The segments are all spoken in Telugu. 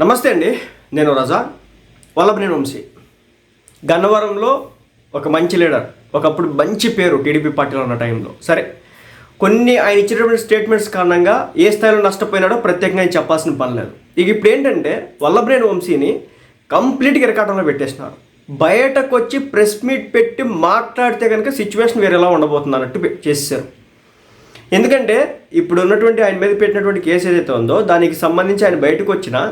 నమస్తే అండి నేను రజా వల్లభనేని వంశీ. గన్నవరంలో ఒక మంచి లీడర్ ఒకప్పుడు మంచి పేరు టీడీపీ పార్టీలో ఉన్న టైంలో. సరే కొన్ని ఆయన ఇచ్చినటువంటి స్టేట్మెంట్స్ కారణంగా ఏ స్థాయిలో నష్టపోయినాడో ప్రత్యేకంగా ఆయన చెప్పాల్సిన పని లేదు. ఇక ఇప్పుడు ఏంటంటే వల్లభనేని వంశీని కంప్లీట్గా ఇరకాటంలో పెట్టేసినారు. బయటకు వచ్చి ప్రెస్ మీట్ పెట్టి మాట్లాడితే కనుక సిచ్యువేషన్ వేరేలా ఉండబోతుంది అన్నట్టు చేశారు చేసేసారు ఎందుకంటే ఇప్పుడు ఉన్నటువంటి ఆయన మీద పెట్టినటువంటి కేసు ఏదైతే ఉందో దానికి సంబంధించి ఆయన బయటకు వచ్చినా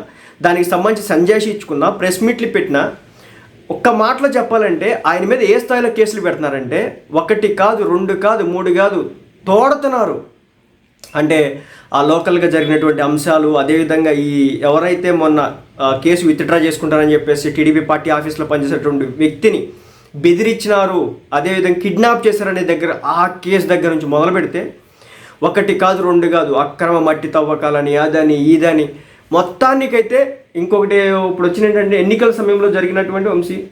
దానికి సంబంధించి సంజాయిషి ఇచ్చుకున్నా ప్రెస్ మీట్లు పెట్టినా ఒక్క మాటలో చెప్పాలంటే ఆయన మీద ఏ స్థాయిలో కేసులు పెడుతున్నారంటే ఒకటి కాదు రెండు కాదు మూడు కాదు తోడుతున్నారు. అంటే ఆ లోకల్గా జరిగినటువంటి అంశాలు అదేవిధంగా ఈ ఎవరైతే మొన్న కేసు విత్డ్రా చేసుకుంటారని చెప్పేసి టీడీపీ పార్టీ ఆఫీస్లో పనిచేసేటువంటి వ్యక్తిని బెదిరించినారు అదేవిధంగా కిడ్నాప్ చేశారనే దగ్గర ఆ కేసు దగ్గర నుంచి మొదలు పెడితే ఒకటి కాదు రెండు కాదు అక్రమ మట్టి తవ్వకాలని అదని ఇదని మొత్తానికైతే ఇంకొకటి ఇప్పుడు వచ్చిన ఏంటంటే ఎన్నికల సమయంలో జరిగినటువంటి వంశీ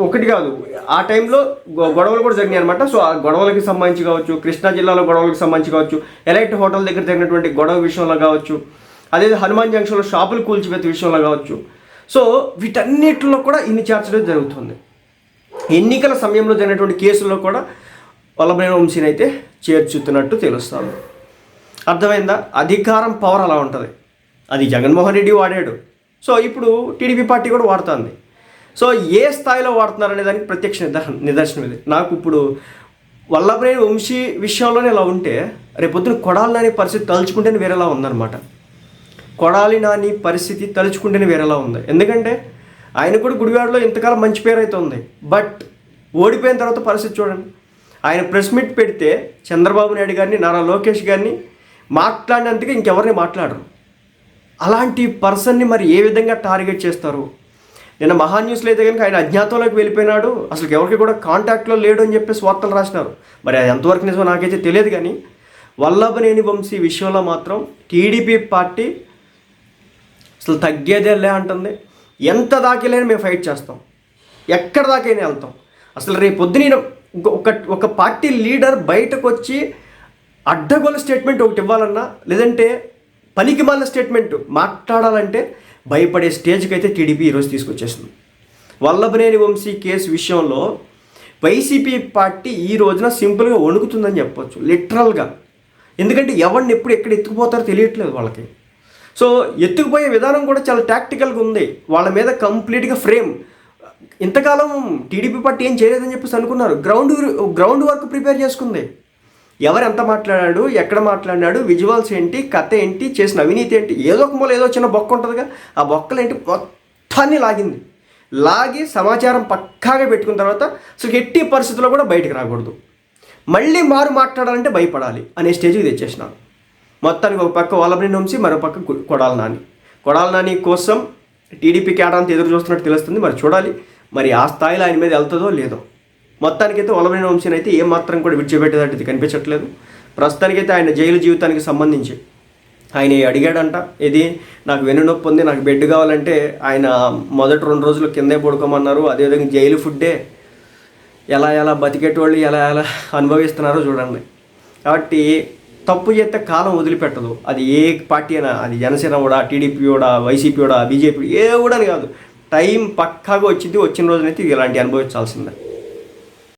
ఒకటి కాదు. ఆ టైంలో గొ- గొడవలు కూడా జరిగినాయి అనమాట సో ఆ గొడవలకి సంబంధించి కావచ్చు కృష్ణా జిల్లాలో గొడవలకు సంబంధించి కావచ్చు ఎలైట్ హోటల్ దగ్గర జరిగినటువంటి గొడవ విషయంలో కావచ్చు అదే హనుమాన్ జంక్షన్లో షాపులు కూల్చివేత విషయంలో కావచ్చు. సో వీటన్నిటిలో కూడా ఇన్ని చేర్చడం జరుగుతుంది. ఎన్నికల సమయంలో జరిగినటువంటి కేసుల్లో కూడా వల్లభైన వంశీని అయితే చేర్చుతున్నట్టు తెలుస్తాను. అర్థమైందా? అధికారం పవర్ అలా ఉంటుంది. అది జగన్మోహన్ రెడ్డి వాడాడు. సో ఇప్పుడు టీడీపీ పార్టీ కూడా వాడుతుంది. సో ఏ స్థాయిలో వాడుతున్నారనే దానికి ప్రత్యక్ష నిదర్శనం నిదర్శనం ఇది. నాకు ఇప్పుడు వల్లభనేని వంశీ విషయంలోనే ఇలా ఉంటే రేపొద్దున కొడాలి నాని పరిస్థితి తలుచుకుంటేనే వేరేలా ఉందన్నమాట. కొడాలి నాని పరిస్థితి తలుచుకుంటేనే వేరేలా ఉంది. ఎందుకంటే ఆయన కూడా గుడివాడలో ఇంతకాలం మంచి పేరు అయితే ఉంది. బట్ ఓడిపోయిన తర్వాత పరిస్థితి చూడండి. ఆయన ప్రెస్ మీట్ పెడితే చంద్రబాబు నాయుడు గారిని నారా లోకేష్ గారిని మాట్లాడినందుకు ఇంకెవరిని మాట్లాడరు. అలాంటి పర్సన్ని మరి ఏ విధంగా టార్గెట్ చేస్తారు? నిన్న మహా న్యూస్లో అయితే కనుక ఆయన అజ్ఞాతంలోకి వెళ్ళిపోయినాడు. అసలు ఎవరికి కూడా కాంటాక్ట్లో లేడు అని చెప్పేసి వార్తలు రాసినారు. మరి అది ఎంతవరకు నిజమో నాకైతే తెలియదు కానీ వల్లభనేని వంశీ విషయంలో మాత్రం టీడీపీ పార్టీ అసలు తగ్గేదేలే అంటుంది. ఎంత దాకెళ్ళైనా మేము ఫైట్ చేస్తాం. ఎక్కడ దాకైనా వెళ్తాం. అసలు రేపు పొద్దున ఒక ఒక పార్టీ లీడర్ బయటకు వచ్చి అడ్డగోల స్టేట్మెంట్ ఒకటి ఇవ్వాలన్నా లేదంటే పనికి మాలిన స్టేట్మెంట్ మాట్లాడాలంటే భయపడే స్టేజ్కి అయితే టీడీపీ ఈరోజు తీసుకొచ్చేసింది. వల్లభనేని వంశీ కేసు విషయంలో వైసీపీ పార్టీ ఈ రోజున సింపుల్గా వణుకుతుందని చెప్పొచ్చు లిటరల్గా ఎందుకంటే ఎవరిని ఎప్పుడు ఎక్కడ ఎత్తుకుపోతారో తెలియట్లేదు వాళ్ళకి. సో ఎత్తుకుపోయే విధానం కూడా చాలా టాక్టికల్గా ఉంది. వాళ్ళ మీద కంప్లీట్గా ఫ్రేమ్ ఇంతకాలం టీడీపీ పార్టీ ఏం చేయలేదని చెప్పేసి అనుకున్నారు. గ్రౌండ్ గ్రౌండ్ వర్క్ ప్రిపేర్ చేసుకుంది. ఎవరు ఎంత మాట్లాడాడు ఎక్కడ మాట్లాడాడు విజువల్స్ ఏంటి కథ ఏంటి చేసిన అవినీతి ఏంటి ఏదో ఒక మూల ఏదో చిన్న బొక్క ఉంటుందిగా. ఆ బొక్కలు ఏంటి మొత్తాన్ని లాగింది. లాగి సమాచారం పక్కాగా పెట్టుకున్న తర్వాత అసలు ఎట్టి పరిస్థితుల్లో కూడా బయటకు రాకూడదు. మళ్ళీ మారు మాట్లాడాలంటే భయపడాలి అనే స్టేజ్కి తెచ్చేసినాను. మొత్తానికి ఒక పక్క వల్లభని నుంచి మరో పక్క కొడాల నాని. కొడాల నాని కోసం టీడీపీ కేటాంత ఎదురు చూస్తున్నట్టు తెలుస్తుంది. మరి చూడాలి. మరి ఆ స్థాయిలో ఆయన మీద వెళ్తుందో లేదో. మొత్తానికైతే వల్లభని వంశీని అయితే ఏం మాత్రం కూడా విడిచిపెట్టేటట్టు కనిపించట్లేదు. ప్రస్తుతానికైతే ఆయన జైలు జీవితానికి సంబంధించి ఆయన అడిగాడంట ఇది నాకు వెన్నునొప్పి ఉంది నాకు బెడ్ కావాలంటే ఆయన మొదటి రెండు రోజులు కిందే పడుకోమన్నారు. అదేవిధంగా జైలు ఫుడ్డే ఎలా ఎలా బతికేటోళ్ళు ఎలా ఎలా అనుభవిస్తున్నారో చూడండి. కాబట్టి తప్పు చేస్తే కాలం వదిలిపెట్టదు. అది ఏ పార్టీ అయినా అది జనసేన కూడా టీడీపీ కూడా వైసీపీ కూడా బీజేపీ ఏ కూడా అని కాదు. టైం పక్కాగా వచ్చింది వచ్చిన రోజునైతే ఇలాంటి అనుభవించాల్సిందే.